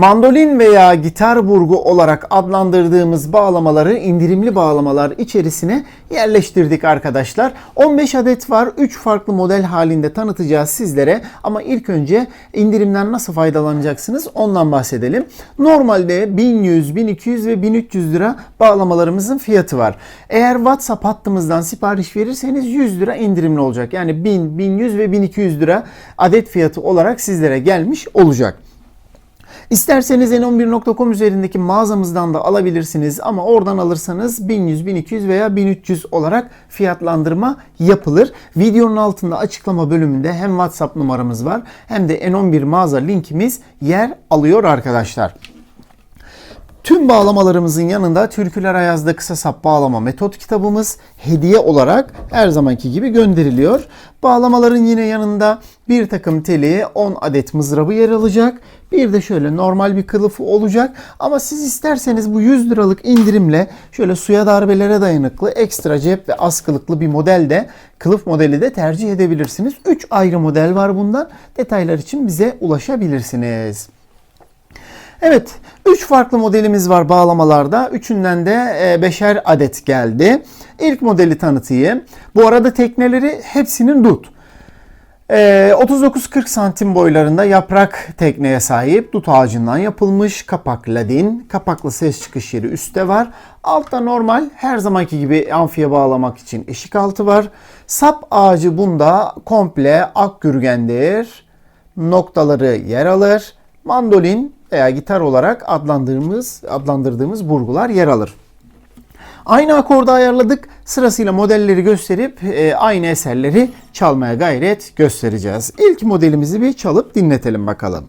Mandolin veya gitar burgu olarak adlandırdığımız bağlamaları indirimli bağlamalar içerisine yerleştirdik arkadaşlar. 15 adet var. 3 farklı model halinde tanıtacağız sizlere. Ama ilk önce indirimden nasıl faydalanacaksınız ondan bahsedelim. Normalde 1100, 1200 ve 1300 lira bağlamalarımızın fiyatı var. Eğer WhatsApp hattımızdan sipariş verirseniz 100 lira indirimli olacak. Yani 1000, 1100 ve 1200 lira adet fiyatı olarak sizlere gelmiş olacak. İsterseniz n11.com üzerindeki mağazamızdan da alabilirsiniz ama oradan alırsanız 1100, 1200 veya 1300 olarak fiyatlandırma yapılır. Videonun altında açıklama bölümünde hem WhatsApp numaramız var hem de N11 mağaza linkimiz yer alıyor arkadaşlar. Tüm bağlamalarımızın yanında Türküler Ayaz'da kısa sap bağlama metot kitabımız hediye olarak her zamanki gibi gönderiliyor. Bağlamaların yine yanında bir takım teli 10 adet mızrabı yer alacak. Bir de şöyle normal bir kılıfı olacak. Ama siz isterseniz bu 100 liralık indirimle şöyle suya darbelere dayanıklı ekstra cep ve askılıklı bir model de kılıf modeli de tercih edebilirsiniz. 3 ayrı model var bundan. Detaylar için bize ulaşabilirsiniz. Evet, 3 farklı modelimiz var bağlamalarda. Üçünden de e, beşer adet geldi. İlk modeli tanıtayım. Bu arada tekneleri hepsinin dut. E, 39-40 santim boylarında yaprak tekneye sahip dut ağacından yapılmış kapak ladin. Kapaklı ses çıkış yeri üstte var. Altta normal her zamanki gibi amfiye bağlamak için eşik altı var. Sap ağacı bunda komple ak gürgendir. Noktaları yer alır. Mandolin veya gitar olarak adlandırdığımız, adlandırdığımız burgular yer alır. Aynı akorda ayarladık. Sırasıyla modelleri gösterip e, aynı eserleri çalmaya gayret göstereceğiz. İlk modelimizi bir çalıp dinletelim bakalım.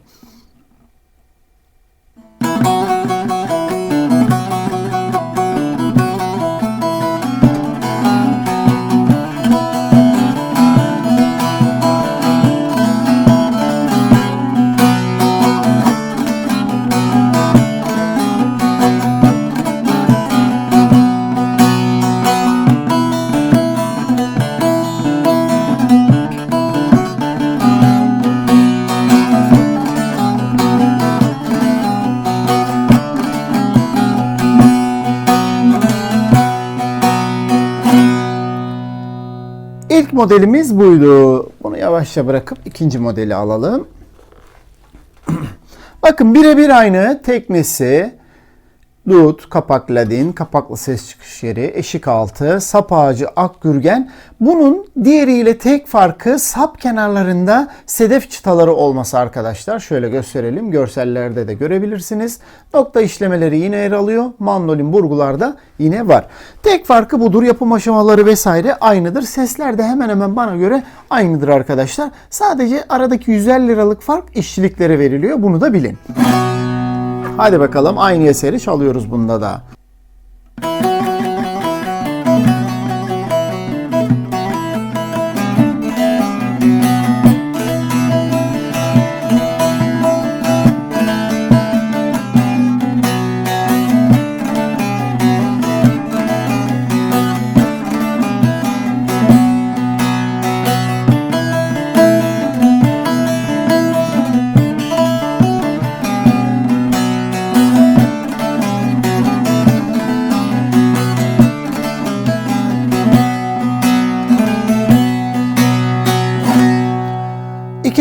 İlk modelimiz buydu. Bunu yavaşça bırakıp ikinci modeli alalım. Bakın birebir aynı teknesi, dut, kapak ladin, kapaklı ses çıkış yeri, eşik altı, sap ağacı, ak gürgen. Bunun diğeriyle tek farkı sap kenarlarında sedef çıtaları olması arkadaşlar. Şöyle gösterelim. Görsellerde de görebilirsiniz. Nokta işlemeleri yine yer alıyor. Mandolin burgularda yine var. Tek farkı budur. Yapım aşamaları vesaire aynıdır. Sesler de hemen hemen bana göre aynıdır arkadaşlar. Sadece aradaki 150 liralık fark işçiliklere veriliyor. Bunu da bilin. Hadi bakalım aynı eseri çalıyoruz bunda da.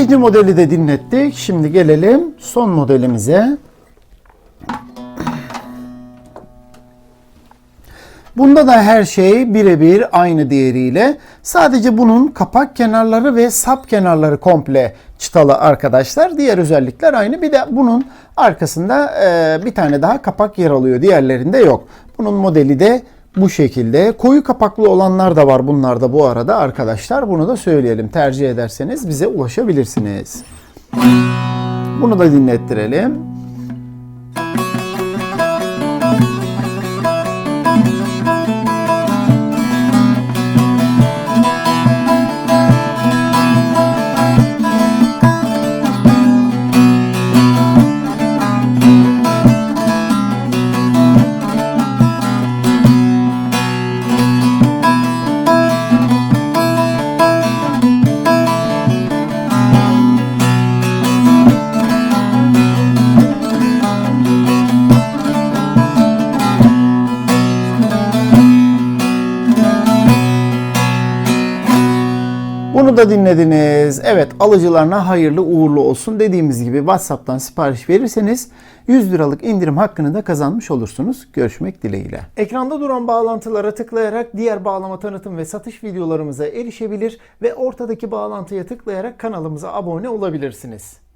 İkinci modeli de dinlettik. Şimdi gelelim son modelimize. Bunda da her şey birebir aynı değeriyle. Sadece bunun kapak kenarları ve sap kenarları komple çıtalı arkadaşlar. Diğer özellikler aynı. Bir de bunun arkasında e, bir tane daha kapak yer alıyor. Diğerlerinde yok. Bunun modeli de bu şekilde. Koyu kapaklı olanlar da var bunlarda bu arada arkadaşlar. Bunu da söyleyelim. Tercih ederseniz bize ulaşabilirsiniz. Bunu da dinlettirelim. Bunu da dinlediniz. Evet alıcılarına hayırlı uğurlu olsun. Dediğimiz gibi WhatsApp'tan sipariş verirseniz 100 liralık indirim hakkını da kazanmış olursunuz. Görüşmek dileğiyle. Ekranda duran bağlantılara tıklayarak diğer bağlama tanıtım ve satış videolarımıza erişebilir ve ortadaki bağlantıya tıklayarak kanalımıza abone olabilirsiniz.